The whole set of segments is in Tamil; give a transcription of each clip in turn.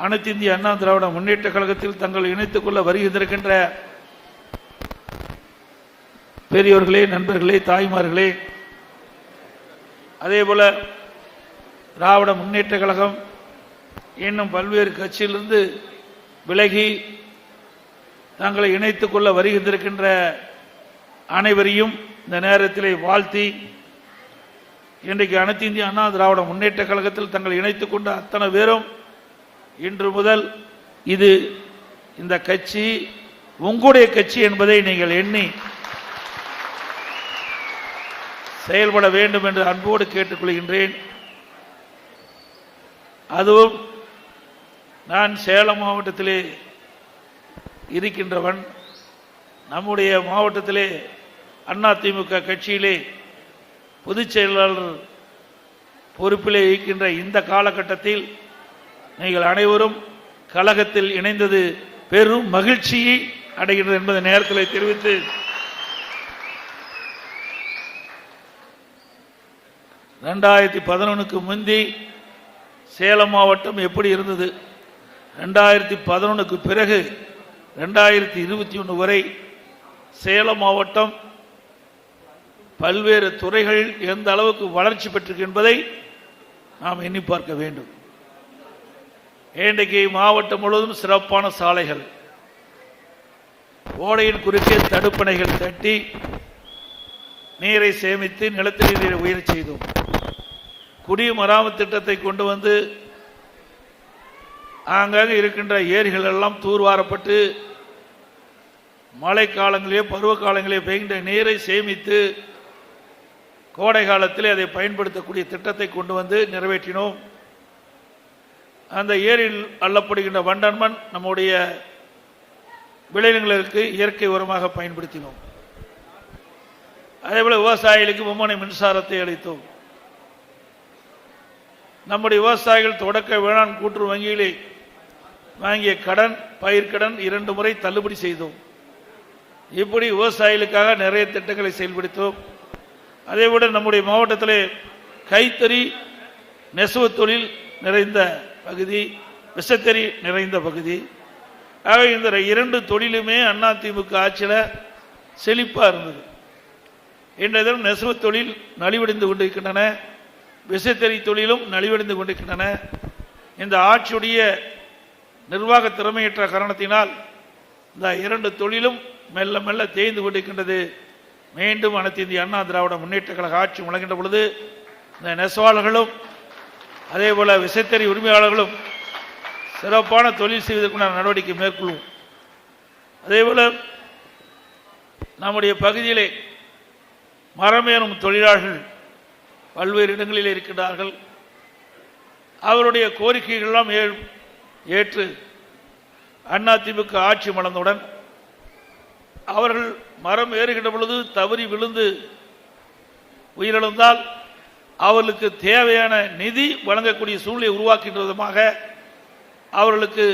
அனைத்து இந்திய அண்ணா திராவிட முன்னேற்ற கழகத்தில் தங்கள் இணைத்துக் கொள்ள வருகின்றிருக்கின்ற பெரியோர்களே நண்பர்களே தாய்மார்களே அதேபோல திராவிட முன்னேற்ற கழகம் இன்னும் பல்வேறு கட்சியிலிருந்து விலகி தங்களை இணைத்துக் கொள்ள வருகின்றிருக்கின்ற அனைவரையும் இந்த நேரத்திலே வாழ்த்தி இன்றைக்கு அனைத்து இந்திய அண்ணா திராவிட முன்னேற்ற கழகத்தில் தங்களை இணைத்துக் கொண்ட அத்தனை பேரும் இன்று முதல் இது இந்த கட்சி உங்களுடைய கட்சி என்பதை நீங்கள் எண்ணி செயல்பட வேண்டும் என்று அன்போடு கேட்டுக்கொள்கின்றேன். அதுவும் நான் சேலம் மாவட்டத்திலே இருக்கின்றவன். நம்முடைய மாவட்டத்திலே அதிமுக கட்சியிலே பொதுச் செயலாளர் பொறுப்பிலே இருக்கின்ற இந்த காலகட்டத்தில் நீங்கள் அனைவரும் கழகத்தில் இணைந்தது பெரும் மகிழ்ச்சியை அடைகிறது என்பதை நேரத்தில் தெரிவித்து ரெண்டாயிரத்தி பதினொன்றுக்கு முந்தி சேலம் மாவட்டம் எப்படி இருந்தது? ரெண்டாயிரத்தி பதினொன்றுக்கு பிறகு ரெண்டாயிரத்தி இருபத்தி ஒன்று வரை சேலம் மாவட்டம் பல்வேறு துறைகள் எந்த அளவுக்கு வளர்ச்சி பெற்றிருக்கு என்பதை நாம் எண்ணி பார்க்க வேண்டும். இன்றைக்கு மாவட்டம் முழுவதும் சிறப்பான சாலைகள். ஓடையின் குறுக்கே தடுப்பணைகள் கட்டி நீரை சேமித்து நிலத்தடி நீரை உயரச் செய்தோம். குடிமராமத்து திட்டத்தை கொண்டு வந்து ஆங்காங்க இருக்கின்ற ஏரிகள் எல்லாம் தூர்வாரப்பட்டு மழை காலங்களிலே பருவ காலங்களிலே பெய்கின்ற நீரை சேமித்து கோடை காலத்தில் அதை பயன்படுத்தக்கூடிய திட்டத்தை கொண்டு வந்து நிறைவேற்றினோம். அந்த ஏரியில் அள்ளப்படுகின்ற வண்டன்மண் நம்முடைய விளைநிலங்களுக்கு இயற்கை உரமாக பயன்படுத்தினோம். அதேபோல விவசாயிகளுக்கு மும்மனை மின்சாரத்தை அளித்தோம். நம்முடைய விவசாயிகள் தொடக்க வேளாண் கூட்டுறவு வங்கியிலே வாங்கிய கடன் பயிர்க்கடன் இரண்டு முறை தள்ளுபடி செய்தோம். இப்படி விவசாயிகளுக்காக நிறைய திட்டங்களை செயல்படுத்தோம். அதேவிட நம்முடைய மாவட்டத்திலே கைத்தறி நெசவு தொழில் நிறைந்த பகுதி விசக்கரி நிறைந்த பகுதி. ஆக இந்த இரண்டு தொழிலுமே அதிமுக ஆட்சியில் செழிப்பாக இருந்தது. இன்றைய தினம் நெசவு தொழில் நலிவடைந்து கொண்டிருக்கின்றன. விசைத்தறி தொழிலும் நலிவடைந்து கொண்டிருக்கின்றன. இந்த ஆட்சியுடைய நிர்வாக திறமையற்ற காரணத்தினால் இந்த இரண்டு தொழிலும் மெல்ல மெல்ல தேய்ந்து கொண்டிருக்கின்றது. மீண்டும் அனைத்து இந்திய அண்ணா திராவிட முன்னேற்ற கழக ஆட்சி முழங்கின்ற பொழுது இந்த நெசவாளர்களும் அதே போல விசைத்தறி உரிமையாளர்களும் சிறப்பான தொழில் செய்வதற்குண்டான நடவடிக்கை மேற்கொள்வோம். அதே போல நம்முடைய பகுதியிலே மரமேறும் தொழிலாளர்கள் பல்வேறு இடங்களில் இருக்கின்றார்கள். அவருடைய கோரிக்கைகளெல்லாம் ஏற்று அதிமுக ஆட்சி மலர்ந்தவுடன் அவர்கள் மரம் ஏறுகின்ற பொழுது தவறி விழுந்து உயிரிழந்தால் அவர்களுக்கு தேவையான நிதி வழங்கக்கூடிய சூழ்நிலை உருவாக்கின்ற விதமாக அவர்களுக்கு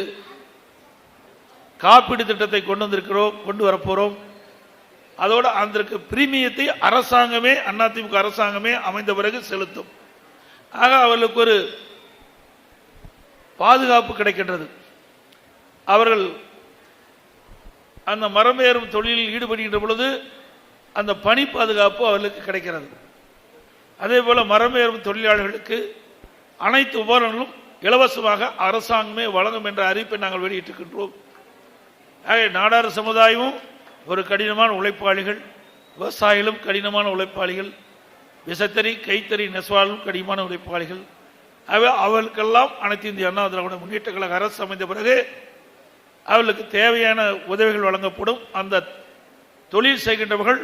காப்பீடு திட்டத்தை கொண்டு வந்திருக்கிறோம் கொண்டு வரப்போகிறோம் அதோடு அதற்கு பிரீமியத்தை அரசாங்கமே அதிமுக அரசாங்கமே அமைந்த பிறகு செலுத்தும். ஆக அவர்களுக்கு ஒரு பாதுகாப்பு கிடைக்கின்றது. அவர்கள் அந்த மரம் தொழிலில் ஈடுபடுகின்ற பொழுது அந்த பணி பாதுகாப்பு அவர்களுக்கு கிடைக்கிறது. அதே போல மரம் ஏறும் தொழிலாளர்களுக்கு அனைத்து உபகரணங்களும் இலவசமாக அரசாங்கமே வழங்கும் என்ற அறிவிப்பை நாங்கள் வெளியிட்டிருக்கின்றோம். ஆக நாடார் சமுதாயமும் ஒரு கடினமான உழைப்பாளிகள் விவசாயிகளும் கடினமான உழைப்பாளிகள் விசத்தறி கைத்தறி நெசவாளும் கடினமான உழைப்பாளிகள். ஆகவே அவர்களுக்கெல்லாம் அனைத்து இந்திய அண்ணா திராவிட முன்னேற்ற கழக அரசு அமைந்த பிறகு அவர்களுக்கு தேவையான உதவிகள் வழங்கப்படும். அந்த தொழில் செய்கின்றவர்கள்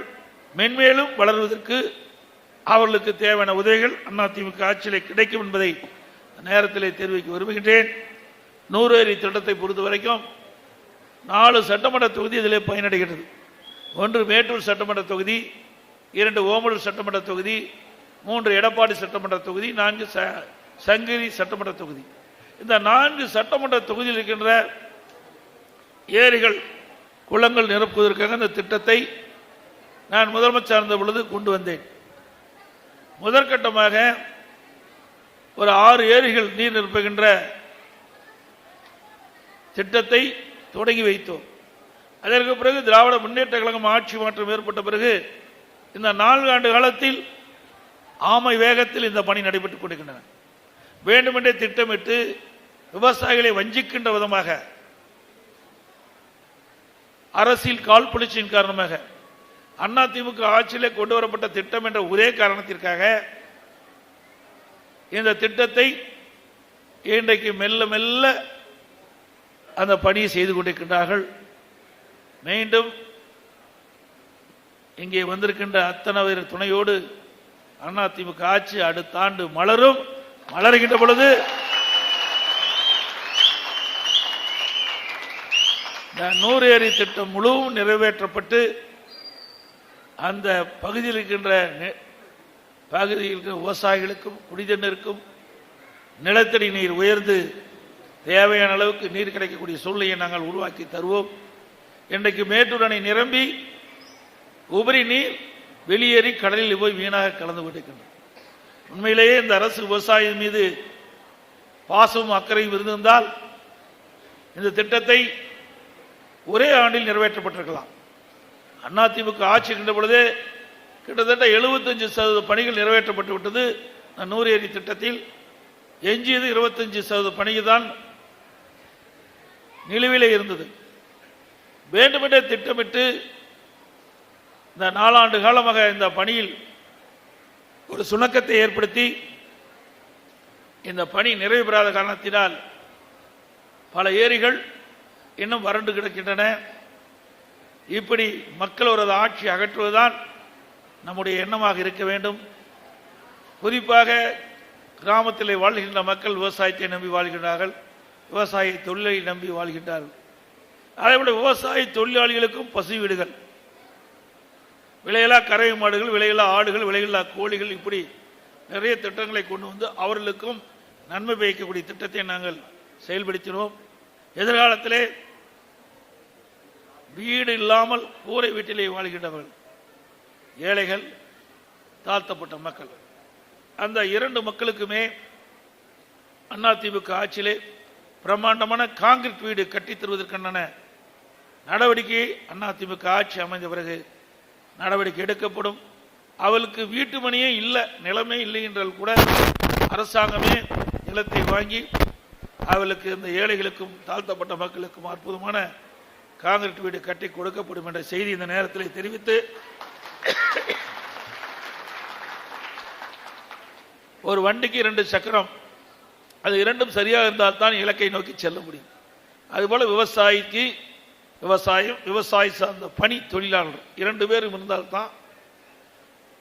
மென்மேலும் வளர்வதற்கு அவர்களுக்கு தேவையான உதவிகள் அதிமுக ஆட்சியிலே கிடைக்கும் என்பதை நேரத்திலே தெரிவிக்க விரும்புகின்றேன். நூறு ஏரி திட்டத்தை பொறுத்த வரைக்கும் நாலு சட்டமன்ற தொகுதி இதிலே பயனடைகிறது. ஒன்று மேட்டூர் சட்டமன்ற தொகுதி இரண்டு ஓமலூர் சட்டமன்ற தொகுதி மூன்று எடப்பாடி சட்டமன்ற தொகுதி நான்கு ச- சங்கிரி சட்டமன்ற தொகுதி. இந்த நான்கு சட்டமன்ற தொகுதியில் இருக்கின்ற ஏரிகள் குளங்கள் நிரப்புவதற்காக இந்த திட்டத்தை நான் முதலமைச்சர் இருந்த பொழுது கொண்டு வந்தேன். முதற்கட்டமாக ஒரு ஆறு ஏரிகள் நீர் நிரப்புகின்ற திட்டத்தை தொடங்கி வைத்தோம். அதற்கு பிறகு திராவிட முன்னேற்ற கழகம் ஆட்சி மாற்றம் ஏற்பட்ட பிறகு இந்த நான்கு ஆண்டு காலத்தில் ஆமை வேகத்தில் இந்த பணி நடைபெற்றுக் கொண்டிருக்கின்றன. வேண்டுமென்றே திட்டமிட்டு விவசாயிகளை வஞ்சிக்கின்ற விதமாக அரசியல் காழ்ப்புணர்ச்சியின் காரணமாக அண்ணா திமுக ஆட்சியிலே கொண்டு வரப்பட்ட திட்டம் என்ற ஒரே காரணத்திற்காக இந்த திட்டத்தை இன்றைக்கு மெல்ல மெல்ல அந்த பணியை செய்து கொண்டிருக்கின்றார்கள். மீண்டும் இங்கே வந்திருக்கின்ற அத்தனை பேர் துணையோடு அதிமுக ஆட்சி அடுத்த ஆண்டு மலரும். மலர்கின்ற பொழுது இந்த நூறு ஏரி திட்டம் முழுவதும் நிறைவேற்றப்பட்டு அந்த பகுதியில் இருக்கின்ற நெ- பகுதியில் இருக்கிற விவசாயிகளுக்கும் குடிதண்ணீருக்கும் நிலத்தடி நீர் உயர்ந்து தேவையான அளவுக்கு நீர் கிடைக்கக்கூடிய சூழ்நிலையை நாங்கள் உருவாக்கி தருவோம். இன்றைக்கு மேட்டூர் அணை நிரம்பி உபரி நீர் வெளியேறி கடலில் போய் வீணாக கலந்து கொண்டிருக்கின்றன உண்மையிலேயே இந்த அரசு விவசாயம் மீது பாசமும் அக்கறையும் இருந்திருந்தால் இந்த திட்டத்தை ஒரே ஆண்டில் நிறைவேற்றப்பட்டிருக்கலாம். அதிமுக ஆட்சி இருக்கின்ற பொழுதே கிட்டத்தட்ட 75% சதவீத பணிகள் நிறைவேற்றப்பட்டு விட்டது. நூறு ஏரி திட்டத்தில் எஞ்சியது 25% சதவீத பணிகள் தான் நிலுவிலே இருந்தது. வேண்டுமென்றே திட்டமிட்டு இந்த நாலாண்டு காலமாக இந்த பணியில் ஒரு சுணக்கத்தை ஏற்படுத்தி இந்த பணி நிறைவு பெறாத காரணத்தினால் பல ஏரிகள் இன்னும் வறண்டு கிடக்கின்றன. இப்படி மக்களோரது ஆட்சி அகற்றுவதுதான் நம்முடைய எண்ணமாக இருக்க வேண்டும். குறிப்பாக கிராமத்தில் வாழ்கின்ற மக்கள் விவசாயத்தை நம்பி வாழ்கின்றார்கள். விவசாய தொழிலை நம்பி வாழ்கின்றார்கள். அதேபோல விவசாய தொழிலாளிகளுக்கும் பசு வீடுகள். விலையில்லா கறவை மாடுகள் விலையில்லா ஆடுகள் விலையில்லா கோழிகள் இப்படி நிறைய திட்டங்களை கொண்டு வந்து அவர்களுக்கும் நன்மை பயக்கக்கூடிய திட்டத்தை நாங்கள் செயல்படுத்தினோம். எதிர்காலத்திலே வீடு இல்லாமல் கூரை வீட்டிலே வாழ்கின்றவர்கள் ஏழைகள் தாழ்த்தப்பட்ட மக்கள். அந்த இரண்டு மக்களுக்குமே அதிமுக ஆட்சியிலே பிரம்மாண்டமான காங்கிரீட் வீடு கட்டித் தருவதற்கான நடவடிக்கை அதிமுக ஆட்சி அமைந்த பிறகு நடவடிக்கை எடுக்கப்படும். அவளுக்கு வீட்டு மணியே இல்லை நிலைமை இல்லை என்றால் கூட அரசாங்கமே நிலத்தை வாங்கி அவளுக்கு இந்த ஏழைகளுக்கும் தாழ்த்தப்பட்ட மக்களுக்கும் அற்புதமான காங்கிரட் வீடு கட்டி கொடுக்கப்படும் என்ற செய்தி இந்த நேரத்தில் தெரிவித்து ஒரு வண்டிக்கு இரண்டு சக்கரம் அது இரண்டும் சரியாக இருந்தால் தான் இலக்கை நோக்கி செல்ல முடியும். அதுபோல விவசாயிக்கு விவசாயம் விவசாயி சார்ந்த பணி தொழிலாளர் இரண்டு பேரும் இருந்தால்தான்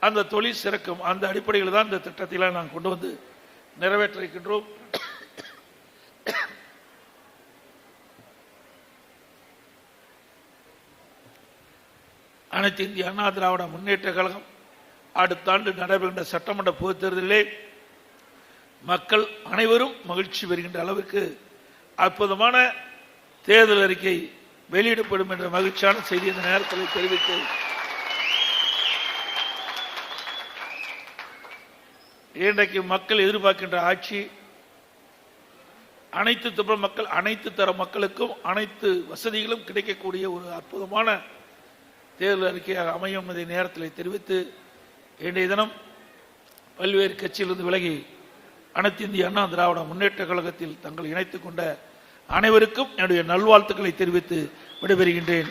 அந்த தொழில் சிறக்கும். அந்த அடிப்படையில் தான் இந்த திட்டத்தில் நாங்கள் கொண்டு வந்து நிறைவேற்றிருக்கின்றோம். அனைத்து இந்திய அண்ணா திராவிட முன்னேற்ற கழகம் அடுத்த ஆண்டு நடைபெறுகின்ற சட்டமன்ற பொதுத் தேர்தலிலே மக்கள் அனைவரும் மகிழ்ச்சி பெறுகின்ற அளவுக்கு அற்புதமான தேர்தல் அறிக்கை வெளியிடப்படும் என்ற மகிழ்ச்சியான செய்தி இந்த நேரத்தில் தெரிவித்து இன்றைக்கு மக்கள் எதிர்பார்க்கின்ற ஆட்சி அனைத்து தர மக்கள் அனைத்து தர மக்களுக்கும் அனைத்து வசதிகளும் கிடைக்கக்கூடிய ஒரு அற்புதமான தேர்தல் அறிக்கையாக அமையும் இதை நேரத்தில் தெரிவித்து இன்றைய தினம் பல்வேறு கட்சியிலிருந்து விலகி அனைத்து இந்திய அண்ணா திராவிட முன்னேற்ற கழகத்தில் தங்களை இணைத்துக் கொண்ட அனைவருக்கும் என்னுடைய நல்வாழ்த்துக்களை தெரிவித்து விடைபெறுகின்றேன்.